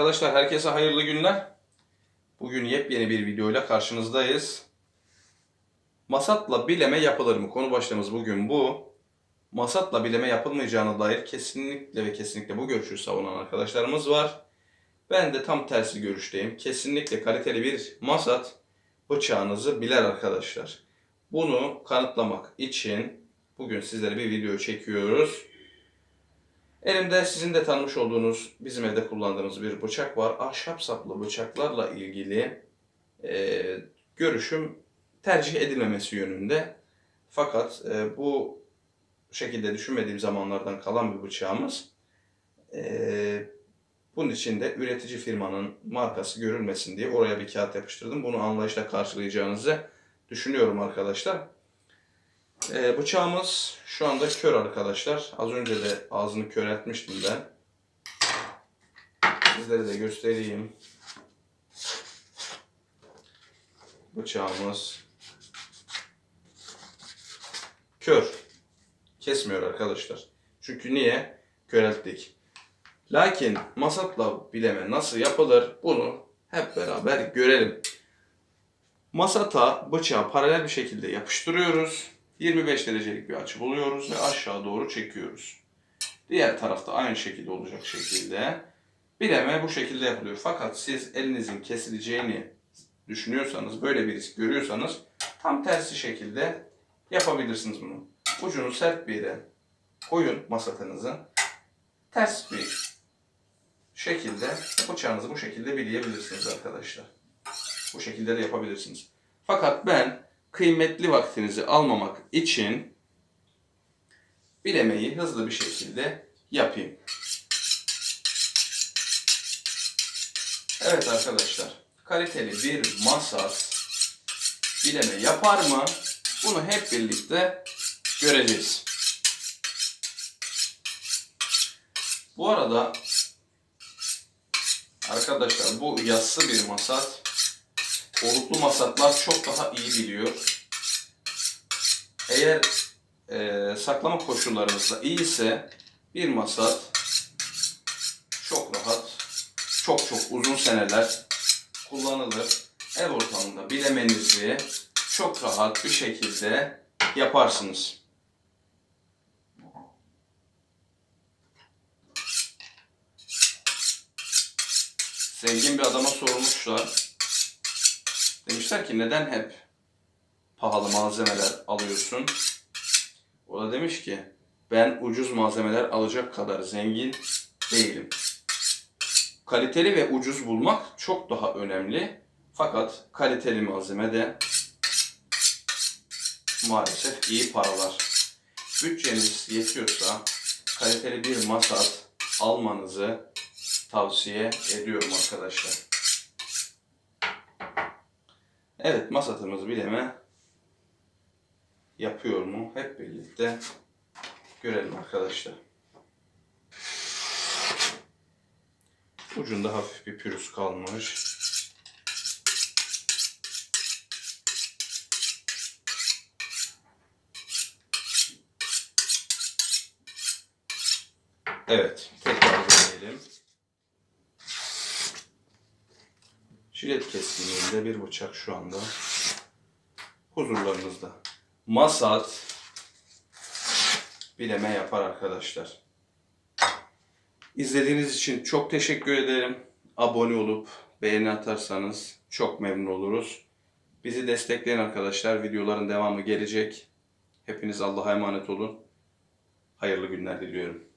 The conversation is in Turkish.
Arkadaşlar herkese hayırlı günler. Bugün yepyeni bir videoyla karşınızdayız. Masatla bileme yapılır mı? Konu başlığımız bugün bu. Masatla bileme yapılmayacağına dair kesinlikle ve kesinlikle bu görüşü savunan arkadaşlarımız var. Ben de tam tersi görüşteyim. Kesinlikle kaliteli bir masat bıçağınızı biler arkadaşlar. Bunu kanıtlamak için bugün sizlere bir video çekiyoruz. Elimde sizin de tanımış olduğunuz bizim evde kullandığımız bir bıçak var. Ahşap saplı bıçaklarla ilgili e, görüşüm tercih edilmemesi yönünde. Fakat e, bu şekilde düşünmediğim zamanlardan kalan bir bıçağımız. E, bunun için de üretici firmanın markası görülmesin diye oraya bir kağıt yapıştırdım. Bunu anlayışla karşılayacağınızı düşünüyorum arkadaşlar. Ee, bıçağımız şu anda kör arkadaşlar. Az önce de ağzını köreltmiştim ben. Sizlere de göstereyim. Bıçağımız kör. Kesmiyor arkadaşlar. Çünkü niye? Körelttik. Lakin masatla bileme nasıl yapılır bunu hep beraber görelim. Masata bıçağı paralel bir şekilde yapıştırıyoruz. 25 derecelik bir açı buluyoruz ve aşağı doğru çekiyoruz. Diğer tarafta aynı şekilde olacak şekilde bileme bu şekilde yapılıyor. Fakat siz elinizin kesileceğini düşünüyorsanız, böyle bir risk görüyorsanız tam tersi şekilde yapabilirsiniz bunu. Ucunu sert bir yere koyun masatınızın. Ters bir şekilde bıçağınızı bu şekilde bileyebilirsiniz arkadaşlar. Bu şekilde de yapabilirsiniz. Fakat ben kıymetli vaktinizi almamak için bilemeyi hızlı bir şekilde yapayım. Evet arkadaşlar, kaliteli bir masat bileme yapar mı? Bunu hep birlikte göreceğiz. Bu arada arkadaşlar bu yassı bir masat oluklu masatlar çok daha iyi biliyor. Eğer e, saklama koşullarınız da iyiyse bir masat çok rahat, çok çok uzun seneler kullanılır. Ev ortamında bilemenizi çok rahat bir şekilde yaparsınız. Zengin bir adama sormuşlar. Demişler ki neden hep pahalı malzemeler alıyorsun? O da demiş ki ben ucuz malzemeler alacak kadar zengin değilim. Kaliteli ve ucuz bulmak çok daha önemli. Fakat kaliteli malzeme de maalesef iyi paralar. Bütçeniz yetiyorsa kaliteli bir masat almanızı tavsiye ediyorum arkadaşlar. Evet masatımız bileme yapıyor mu? Hep birlikte görelim arkadaşlar. Ucunda hafif bir pürüz kalmış. Evet, tekrar deneyelim. Jilet keskinliğinde bir bıçak şu anda huzurlarınızda. Masat bileme yapar arkadaşlar. İzlediğiniz için çok teşekkür ederim. Abone olup beğeni atarsanız çok memnun oluruz. Bizi destekleyin arkadaşlar. Videoların devamı gelecek. Hepiniz Allah'a emanet olun. Hayırlı günler diliyorum.